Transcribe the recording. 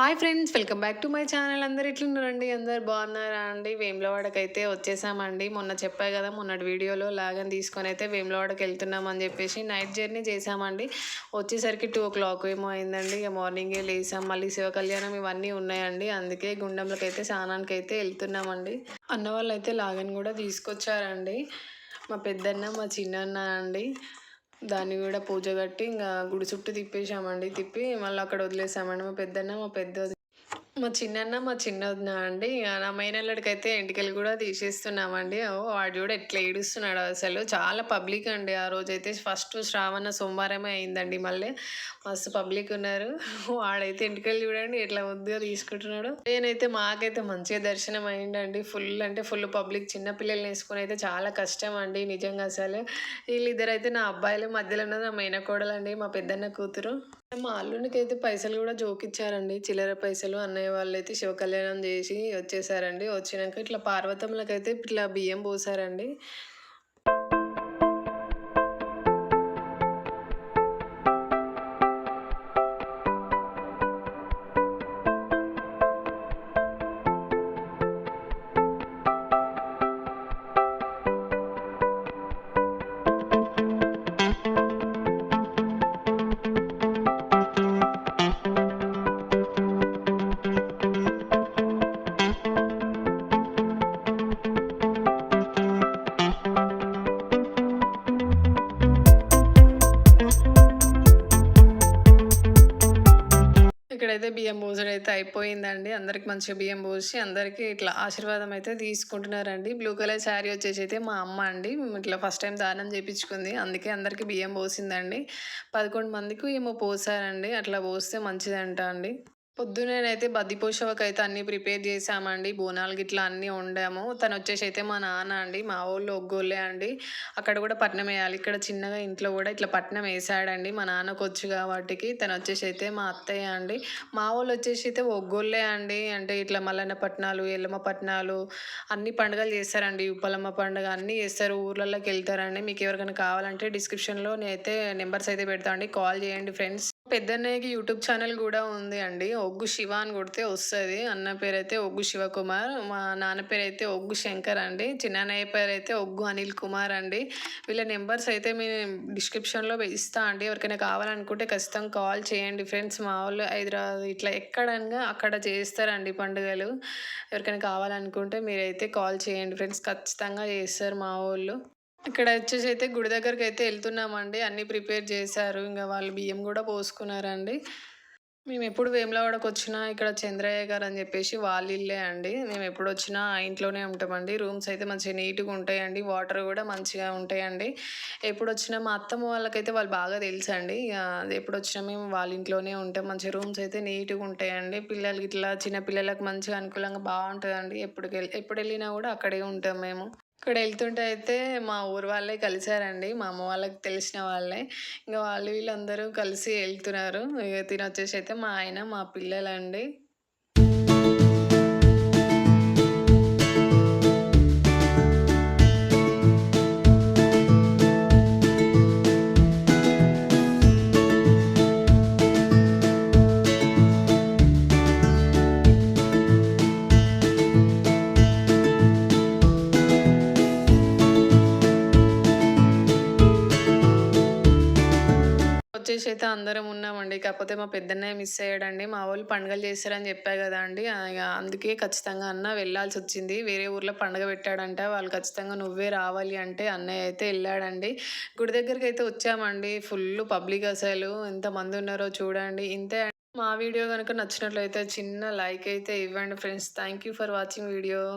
Hi friends welcome back to my channel. అందరు ఎట్లున్నారండి? అందరు బాగున్నారా అండి? వేములవాడకైతే అయితే వచ్చేసామండి. మొన్న చెప్పా కదా మొన్నటి వీడియోలో లాగన్ తీసుకొని అయితే వేములవాడకి వెళ్తున్నామని చెప్పేసి నైట్ జర్నీ చేసామండి వచ్చేసరికి టూ ఓ క్లాక్ ఏమో అయిందండి. ఇక మార్నింగే లేసాం. మళ్ళీ శివ కళ్యాణం ఇవన్నీ ఉన్నాయండి. అందుకే గుండంలోకి అయితే స్నానానికి అయితే వెళ్తున్నామండి. అన్న వాళ్ళు అయితే లాగన్ కూడా తీసుకొచ్చారండి. మా పెద్దన్న మా చిన్నన్న అండి. దాన్ని కూడా పూజ కట్టి ఇంకా గుడి చుట్టూ తిప్పేసామండి తిప్పి మళ్ళీ అక్కడ వదిలేసామండి. మా పెద్దన్న మా పెద్ద మా చిన్నన్న మా చిన్న అండి. నా మైనల్లడికైతే ఎంటికలు కూడా తీసేస్తున్నామండి. ఓ వాడు కూడా ఎట్లా ఏడుస్తున్నాడు అసలు. చాలా పబ్లిక్ అండి ఆ రోజు అయితే ఫస్ట్ శ్రావణ సోమవారమే అయిందండి మళ్ళీ. మస్తు పబ్లిక్ ఉన్నారు. వాడైతే ఎంటికలు చూడండి ఎట్లా ముద్దుగా తీసుకుంటున్నాడు. నేనైతే మాకైతే మంచిగా దర్శనం అయిందండి. ఫుల్ అంటే ఫుల్ పబ్లిక్. చిన్న పిల్లల్ని వేసుకొని అయితే చాలా కష్టం అండి నిజంగా అసలు. వీళ్ళిద్దరైతే నా అబ్బాయిలు మధ్యలో ఉన్నది నా మైన కోడలండి మా పెద్దన్న కూతురు. మా అల్లునికి అయితే పైసలు కూడా జోకిచ్చారండి. చిల్లర పైసలు అన్నయ్య వాళ్ళు అయితే శివ కళ్యాణం చేసి వచ్చేసారండి. వచ్చినాక ఇట్లా పార్వతమ్మలకి ఇట్లా బియ్యం పోసారండి. బియ్యం భోజనం అయితే అయిపోయిందండి. అందరికి మంచిగా బియ్యం పోసి అందరికీ ఇట్లా ఆశీర్వాదం అయితే తీసుకుంటున్నారండి. బ్లూ కలర్ శారీ వచ్చేసి అయితే మా అమ్మ అండి. ఇట్లా ఫస్ట్ టైం దానం చేయించుకుంది అందుకే అందరికీ బియ్యం పోసిందండి. పదకొండు మందికి ఏమో పోసారండి. అట్లా పోస్తే మంచిదంట అండి. పొద్దునేనైతే బద్దిపోషవకి అయితే అన్నీ ప్రిపేర్ చేసామండి. బోనాలు గిట్లా అన్నీ వండాము. తను వచ్చేసి అయితే మా నాన్న అండి మా వాళ్ళు ఒగ్గోళ్ళే అండి. అక్కడ కూడా పట్నం వేయాలి. ఇక్కడ చిన్నగా ఇంట్లో కూడా ఇట్లా పట్నం వేసాడండి. మా నాన్నకు వచ్చు కాబట్టి తను వచ్చేసి అయితే మా అత్తయ్య అండి. మా వాళ్ళు వచ్చేసి అయితే ఒగ్గోళ్ళే అండి. అంటే ఇట్లా మల్లన్న పట్నాలు ఎల్లమ్మ పట్నాలు అన్ని పండుగలు చేస్తారండి. ఉప్పలమ్మ పండుగ అన్నీ చేస్తారు. ఊర్లలోకి వెళ్తారండి. మీకు ఎవరికైనా కావాలంటే డిస్క్రిప్షన్లో నేనైతే నెంబర్స్ అయితే పెడతా అండి. కాల్ చేయండి ఫ్రెండ్స్. పెద్దన్నయ్యకి యూట్యూబ్ ఛానల్ కూడా ఉంది అండి. ఒగ్గు శివ అని కొడితే వస్తుంది. అన్న పేరు అయితే ఒగ్గు శివకుమార్ మా నాన్న పేరు అయితే ఒగ్గు శంకర్ అండి. చిన్నయ్య పేరు అయితే ఒగ్గు అనిల్ కుమార్ అండి. వీళ్ళ నెంబర్స్ అయితే మేము డిస్క్రిప్షన్లో ఇస్తా అండి. ఎవరికైనా కావాలనుకుంటే ఖచ్చితంగా కాల్ చేయండి ఫ్రెండ్స్. మా వాళ్ళు హైదరాబాద్ ఇట్లా ఎక్కడనగా అక్కడ చేస్తారండి పండుగలు. ఎవరికైనా కావాలనుకుంటే మీరైతే కాల్ చేయండి ఫ్రెండ్స్. ఖచ్చితంగా చేస్తారు మా వాళ్ళు. ఇక్కడ వచ్చేసి అయితే గుడి దగ్గరికి అయితే వెళ్తున్నామండి. అన్నీ ప్రిపేర్ చేశారు. ఇంకా వాళ్ళు బియ్యం కూడా పోసుకున్నారండి. మేము ఎప్పుడు వేములవాడకు వచ్చినా ఇక్కడ చంద్రయ్య గారు అని చెప్పేసి వాళ్ళ ఇల్లే అండి. మేము ఎప్పుడు వచ్చినా ఆ ఇంట్లోనే ఉంటామండి. రూమ్స్ అయితే మంచిగా నీట్గా ఉంటాయండి. వాటర్ కూడా మంచిగా ఉంటాయండి. ఎప్పుడు వచ్చినా మా అత్తమ్మ వాళ్ళకైతే వాళ్ళు బాగా తెలుసు అండి ఎప్పుడు వచ్చినా మేము వాళ్ళ ఇంట్లోనే ఉంటాం. మంచి రూమ్స్ అయితే నీట్గా ఉంటాయండి. పిల్లలకి ఇట్లా చిన్న పిల్లలకు మంచిగా అనుకూలంగా బాగుంటుందండి. ఎప్పుడు ఎప్పుడు వెళ్ళినా కూడా అక్కడే ఉంటాం మేము. ఇక్కడ వెళ్తుంటే అయితే మా ఊరు వాళ్ళే కలిసారండి. మా అమ్మ వాళ్ళకి తెలిసిన వాళ్ళే. ఇంకా వాళ్ళు వీళ్ళందరూ కలిసి వెళ్తున్నారు ఇక తినొచ్చేసి అయితే మా ఆయన మా పిల్లలండి. వచ్చేసి అయితే అందరం ఉన్నామండి. కాకపోతే మా పెద్దన్నయ్య మిస్ అయ్యాడండి. మా వాళ్ళు పండుగలు చేస్తారని చెప్పా కదా అండి. అందుకే ఖచ్చితంగా అన్న వెళ్ళాల్సి వచ్చింది. వేరే ఊర్లో పండుగ పెట్టాడంట. వాళ్ళు ఖచ్చితంగా నువ్వే రావాలి అంటే అన్నయ్య అయితే వెళ్ళాడండి. గుడి దగ్గరికి అయితే వచ్చామండి. ఫుల్ పబ్లిక్ అసలు. ఎంతమంది ఉన్నారో చూడండి. ఇంతే మా వీడియో కనుక నచ్చినట్లయితే చిన్న లైక్ అయితే ఇవ్వండి friends. Thank you for watching video.